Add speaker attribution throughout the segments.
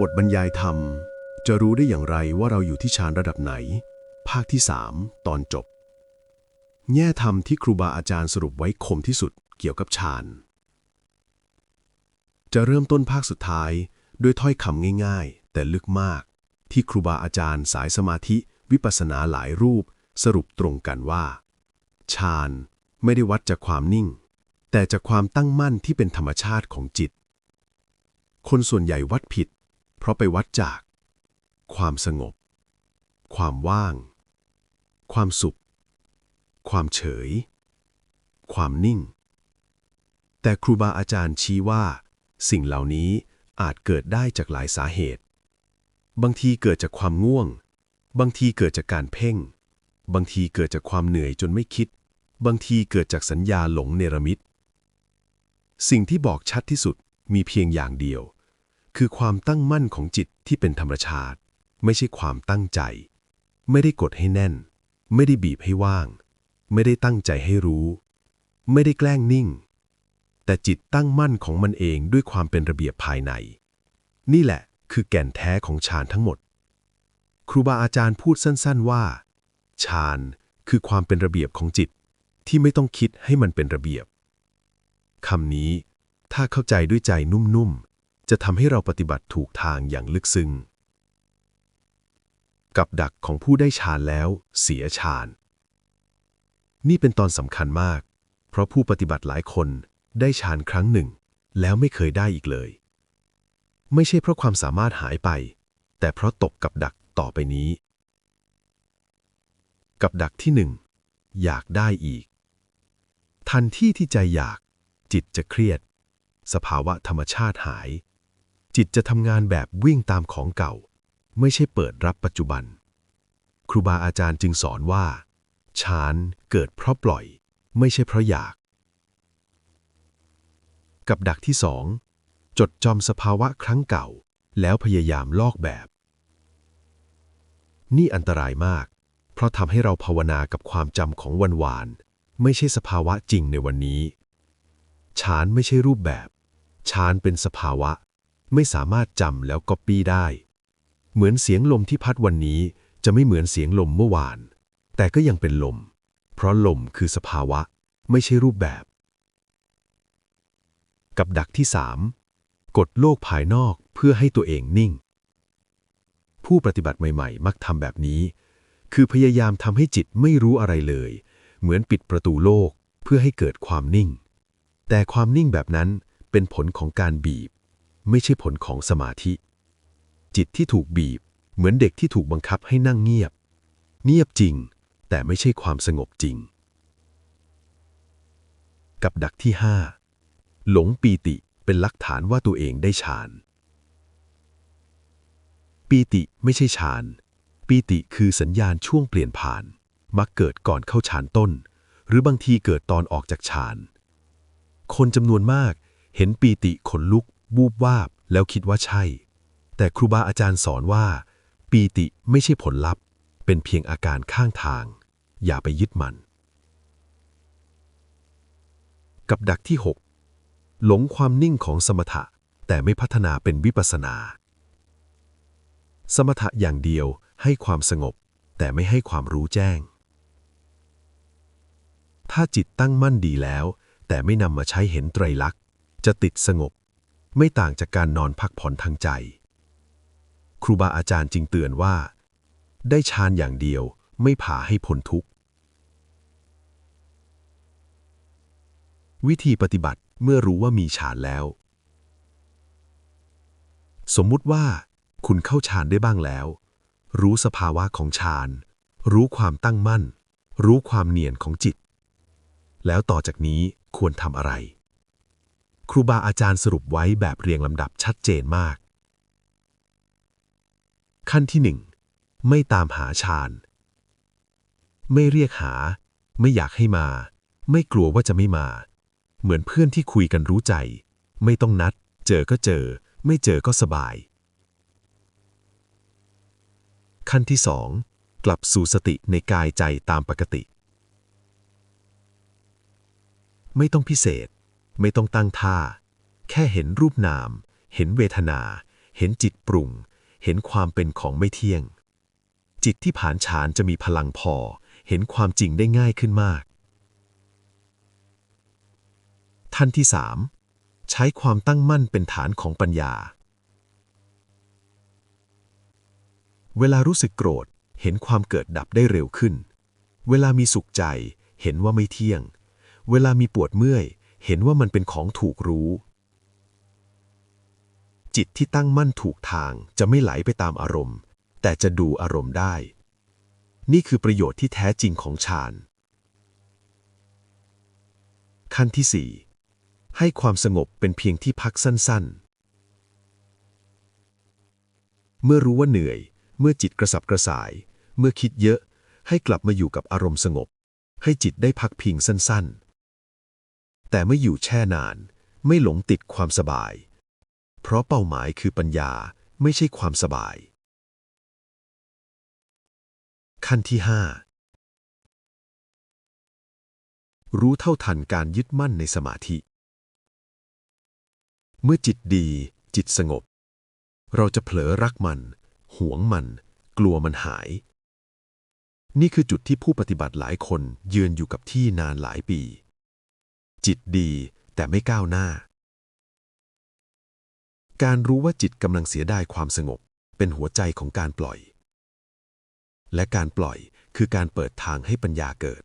Speaker 1: บทบรรยายธรรม จะรู้ได้อย่างไรว่าเราอยู่ที่ฌานระดับไหน ภาคที่ 3 ตอนจบ แง่ธรรมที่ครูบาอาจารย์สรุปไว้คมที่สุดเกี่ยวกับฌาน จะเริ่มต้นภาคสุดท้ายด้วยถ้อยคำง่ายๆ แต่ลึกมาก ที่ครูบาอาจารย์สายสมาธิวิปัสสนาหลายรูป สรุปตรงกันว่าฌานไม่ได้วัดจากความนิ่ง แต่จากความตั้งมั่นที่เป็นธรรมชาติของจิต คนส่วนใหญ่วัดผิด เพราะไปวัดจาก ความสงบ ความว่าง ความสุข ความเฉย ความนิ่ง แต่ครูบาอาจารย์ชี้ว่า สิ่งเหล่านี้อาจเกิดได้จากหลายสาเหตุ บางทีเกิดจากความง่วง บางทีเกิดจากการเพ่ง บางทีเกิดจากความเหนื่อยจนไม่คิด บางทีเกิดจากสัญญาหลงเนรมิต สิ่งที่บอกชัดที่สุดมีเพียงอย่างเดียว คือความตั้งมั่นของจิตที่เป็นธรรมชาติ ไม่ใช่ความตั้งใจ ไม่ได้กดให้แน่น ไม่ได้บีบให้ว่าง ไม่ได้ตั้งใจให้รู้ ไม่ได้แกล้งนิ่ง แต่จิตตั้งมั่นของมันเองด้วยความเป็นระเบียบภายใน นี่แหละคือแก่นแท้ของฌานทั้งหมด ครูบาอาจารย์พูดสั้น ๆว่าฌานคือความเป็นระเบียบของจิตที่ไม่ต้องคิดให้มันเป็นระเบียบคำนี้ถ้าเข้าใจด้วยใจนุ่มๆ จะทำให้เราปฏิบัติถูกทางอย่างลึกซึ้งกับดักของผู้ได้ฌานแล้ว เสียฌาน นี่เป็นตอนสำคัญมาก เพราะผู้ปฏิบัติหลายคนได้ฌานครั้งหนึ่ง แล้วไม่เคยได้อีกเลย ไม่ใช่เพราะความสามารถหายไป แต่เพราะตกกับดักต่อไปนี้ กับดักที่หนึ่งอยากได้อีก ทันที่ที่ใจอยาก จิตจะเครียด สภาวะธรรมชาติหาย จิตจะทำงานแบบวิ่งตามของเก่า ไม่ใช่เปิดรับปัจจุบัน ครูบาอาจารย์จึงสอนว่าฌานเกิดเพราะปล่อย ไม่ใช่เพราะอยาก กับดักที่สองจดจอมสภาวะครั้งเก่า แล้วพยายามลอกแบบ นี่อันตรายมาก เพราะทำให้เราภาวนากับความจำของวันวาน ไม่ใช่สภาวะจริงในวันนี้ฌานไม่ใช่รูปแบบฌานเป็นสภาวะ ไม่สามารถจำแล้วก๊อปปี้ได้ เหมือนเสียงลมที่พัดวันนี้จะไม่เหมือนเสียงลมเมื่อวาน แต่ก็ยังเป็นลม เพราะลมคือสภาวะ ไม่ใช่รูปแบบ กับดักที่สามกดโลกภายนอกเพื่อให้ตัวเองนิ่ง ผู้ปฏิบัติใหม่ๆ มักทำแบบนี้ คือพยายามทำให้จิตไม่รู้อะไรเลย เหมือนปิดประตูโลกเพื่อให้เกิดความนิ่ง แต่ความนิ่งแบบนั้นเป็นผลของการบีบ ไม่ใช่ผลของสมาธิ จิตที่ถูกบีบ เหมือนเด็กที่ถูกบังคับให้นั่งเงียบ เงียบจริง แต่ไม่ใช่ความสงบจริง กับดักที่ห้าหลงปีติเป็นหลักฐานว่าตัวเองได้ฌาน ปีติไม่ใช่ฌาน ปีติคือสัญญาณช่วงเปลี่ยนผ่าน มักเกิดก่อนเข้าฌานต้น หรือบางทีเกิดตอนออกจากฌาน คนจำนวนมากเห็นปีติขนลุก บูบวาบแล้วคิดว่าใช่ แต่ครูบาอาจารย์สอนว่า ปีติไม่ใช่ผลลัพธ์ เป็นเพียงอาการข้างทาง อย่าไปยึดมัน กับดักที่ 6 หลงความนิ่งของสมถะ แต่ไม่พัฒนาเป็นวิปัสสนา สมถะอย่างเดียวให้ความสงบ แต่ไม่ให้ความรู้แจ้ง ถ้าจิตตั้งมั่นดีแล้ว แต่ไม่นำมาใช้เห็นไตรลักษณ์จะติดสงบ ไม่ต่างจากการนอนพักผ่อนทางใจ ครูบาอาจารย์จึงเตือนว่า ได้ฌานอย่างเดียวไม่ผ่าให้พ้นทุกข์ วิธีปฏิบัติเมื่อรู้ว่ามีฌานแล้ว สมมุติว่า คุณเข้าฌานได้บ้างแล้ว รู้สภาวะของฌาน รู้ความตั้งมั่น รู้ความเนียนของจิต แล้วต่อจากนี้ควรทำอะไร ครูบาอาจารย์สรุปไว้แบบเรียงลำดับชัดเจนมาก ขั้นที่หนึ่งไม่ตามหาฌานไม่เรียกหา ไม่อยากให้มา ไม่กลัวว่าจะไม่มา เหมือนเพื่อนที่คุยกันรู้ใจ ไม่ต้องนัด เจอก็เจอ ไม่เจอก็สบาย ขั้นที่สองกลับสู่สติในกายใจตามปกติ ไม่ต้องพิเศษ ไม่ต้องตั้งท่า แค่เห็นรูปนาม เห็นเวทนา
Speaker 2: เห็นจิตปรุง เห็นความเป็นของไม่เที่ยง จิตที่ผานฉานจะมีพลังพอ เห็นความจริงได้ง่ายขึ้นมาก ท่านที่สามใช้ความตั้งมั่นเป็นฐานของปัญญา เวลารู้สึกโกรธ เห็นความเกิดดับได้เร็วขึ้น เวลามีสุขใจ เห็นว่าไม่เที่ยง เวลามีปวดเมื่อย เห็นว่ามันเป็นของถูกรู้ จิตที่ตั้งมั่นถูกทางจะไม่ไหลไปตามอารมณ์ แต่จะดูอารมณ์ได้ นี่คือประโยชน์ที่แท้จริงของฌานขั้นที่สี่ให้ความสงบเป็นเพียงที่พักสั้นๆ เมื่อรู้ว่าเหนื่อย เมื่อจิตกระสับกระส่าย เมื่อคิดเยอะ ให้กลับมาอยู่กับอารมณ์สงบ ให้จิตได้พักพิงสั้นๆ แต่ไม่อยู่แช่นาน ไม่หลงติดความสบาย เพราะเป้าหมายคือปัญญาไม่ใช่ความสบาย ขั้นที่ห้ารู้เท่าทันการยึดมั่นในสมาธิ เมื่อจิตดี จิตสงบ เราจะเผลอรักมัน หวงมัน กลัวมันหาย นี่คือจุดที่ผู้ปฏิบัติหลายคนยืนอยู่กับที่นานหลายปี จิตดีแต่ไม่ก้าวหน้า การรู้ว่าจิตกำลังเสียดายความสงบ เป็นหัวใจของการปล่อย และการปล่อยคือการเปิดทางให้ปัญญาเกิด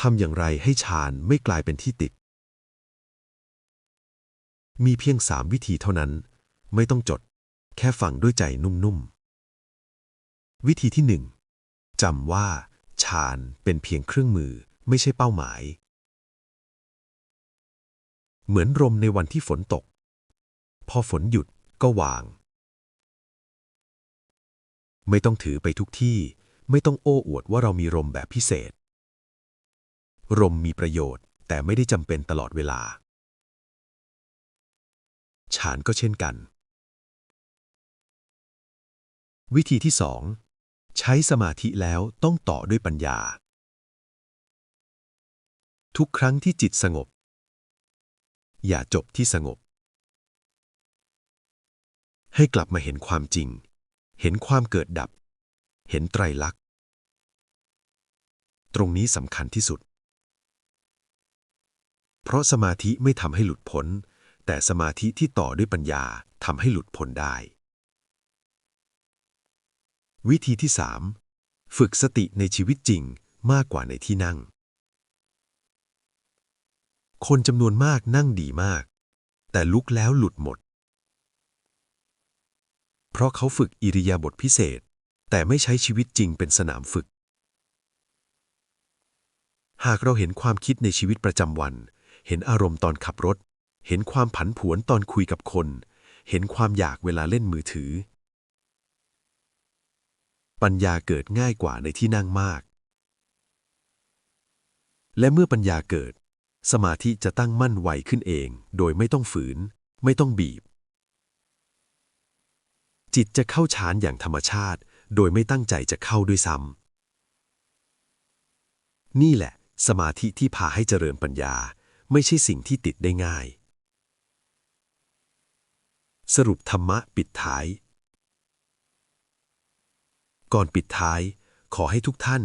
Speaker 2: ทำอย่างไรให้ฌานไม่กลายเป็นที่ติด มีเพียงสามวิธีเท่านั้น ไม่ต้องจด แค่ฟังด้วยใจนุ่มๆ วิธีที่หนึ่งจำว่าฌานเป็นเพียงเครื่องมือ ไม่ใช่เป้าหมาย เหมือนลมในวันที่ฝนตก พอฝนหยุดก็วาง ไม่ต้องถือไปทุกที่ ไม่ต้องโอ้อวดว่าเรามีลมแบบพิเศษลมมีประโยชน์ แต่ไม่ได้จำเป็นตลอดเวลาฌานก็เช่นกัน วิธีที่สองใช้สมาธิแล้วต้องต่อด้วยปัญญา ทุกครั้งที่จิตสงบ อย่าจบที่สงบ ให้กลับมาเห็นความจริง เห็นความเกิดดับ เห็นไตรลักษณ์ ตรงนี้สำคัญที่สุด เพราะสมาธิไม่ทำให้หลุดพ้น แต่สมาธิที่ต่อด้วยปัญญาทำให้หลุดพ้นได้ วิธีที่สามฝึกสติในชีวิตจริงมากกว่าในที่นั่ง คนจำนวนมากนั่งดีมาก แต่ลุกแล้วหลุดหมด เพราะเขาฝึกอิริยาบถพิเศษ แต่ไม่ใช้ชีวิตจริงเป็นสนามฝึก หากเราเห็นความคิดในชีวิตประจำวัน เห็นอารมณ์ตอนขับรถ เห็นความผันผวนตอนคุยกับคน เห็นความอยากเวลาเล่นมือถือ ปัญญาเกิดง่ายกว่าในที่นั่งมาก และเมื่อปัญญาเกิด สมาธิจะตั้งมั่นไวขึ้นเอง โดยไม่ต้องฝืน ไม่ต้องบีบ จิตจะเข้าฌานอย่างธรรมชาติ โดยไม่ตั้งใจจะเข้าด้วยซ้ำนี่แหละ สมาธิที่พาให้เจริญปัญญา ไม่ใช่สิ่งที่ติดได้ง่าย สรุปธรรมะปิดท้าย ก่อนปิดท้าย ขอให้ทุกท่าน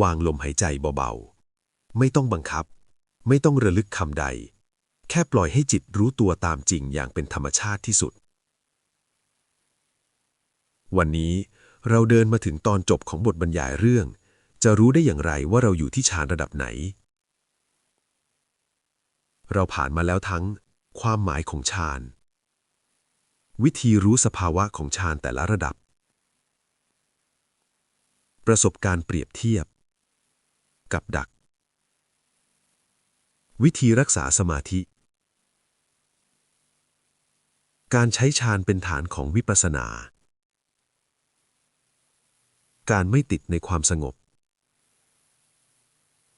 Speaker 2: วางลมหายใจเบาๆ ไม่ต้องบังคับ ไม่ต้องระลึกคำใด แค่ปล่อยให้จิตรู้ตัวตามจริงอย่างเป็นธรรมชาติที่สุด วันนี้เราเดินมาถึงตอนจบของบทบรรยายเรื่อง จะรู้ได้อย่างไรว่าเราอยู่ที่ฌานระดับไหน เราผ่านมาแล้วทั้ง ความหมายของฌาน วิธีรู้สภาวะของฌานแต่ละระดับ ประสบการณ์เปรียบเทียบ กับดัก วิธีรักษาสมาธิ การใช้ฌานเป็นฐานของวิปัสสนา การไม่ติดในความสงบ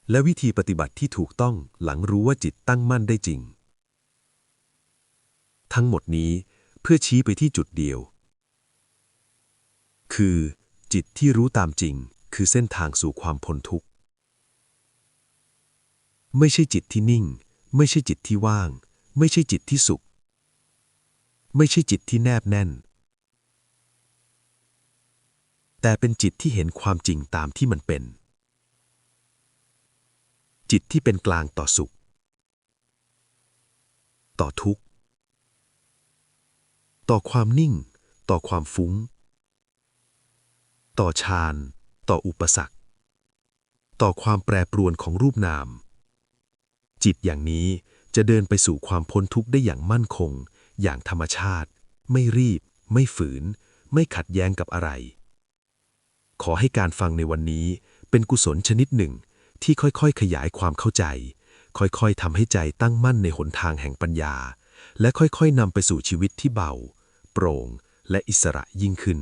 Speaker 2: และวิธีปฏิบัติที่ถูกต้องหลังรู้ว่าจิตตั้งมั่นได้จริง ทั้งหมดนี้เพื่อชี้ไปที่จุดเดียว คือ จิตที่รู้ตามจริงคือเส้นทางสู่ความพ้นทุกข์ ไม่ใช่จิตที่นิ่ง ไม่ใช่จิตที่ว่าง ไม่ใช่จิตที่สุข ไม่ใช่จิตที่แนบแน่น แต่เป็นจิตที่เห็นความจริงตามที่มันเป็น จิตที่เป็นกลางต่อสุข ต่อทุกข์ ต่อความนิ่ง ต่อความฟุ้ง ต่อฌาน ต่ออุปสรรค ต่อความแปรปรวนของรูปนาม จิตอย่างนี้จะเดินไปสู่ความพ้นทุกข์ได้อย่างมั่นคง อย่างธรรมชาติ ไม่รีบ ไม่ฝืน ไม่ขัดแย้งกับอะไร ขอให้การฟังในวันนี้เป็นกุศลชนิดหนึ่ง ที่ค่อยๆ ขยายความเข้าใจ ค่อยๆทำให้ใจตั้งมั่นในหนทางแห่งปัญญา และค่อยๆนำไปสู่ชีวิตที่เบา โปร่ง และอิสระยิ่งขึ้น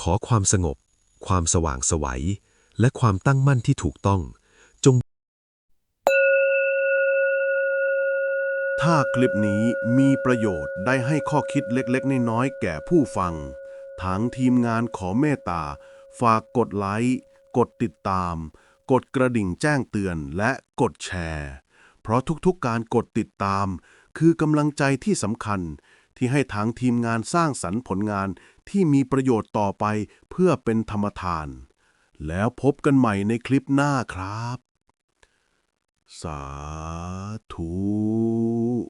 Speaker 2: ขอความสงบ ความสว่างไสวัย และความตั้งมั่นที่ถูกต้อง
Speaker 1: ถ้าคลิปนี้มีประโยชน์ได้ให้ข้อคิดเล็กๆ น้อยๆ แก่ผู้ฟัง ทางทีมงานขอเมตตา ฝากกดไลค์ กดติดตาม กดกระดิ่งแจ้งเตือนและกดแชร์ เพราะทุกๆการกดติดตาม คือกำลังใจที่สำคัญที่ให้ทางทีมงานสร้างสรรค์ผลงานที่มีประโยชน์ต่อไปเพื่อเป็นธรรมทาน แล้วพบกันใหม่ในคลิปหน้าครับ สาธุ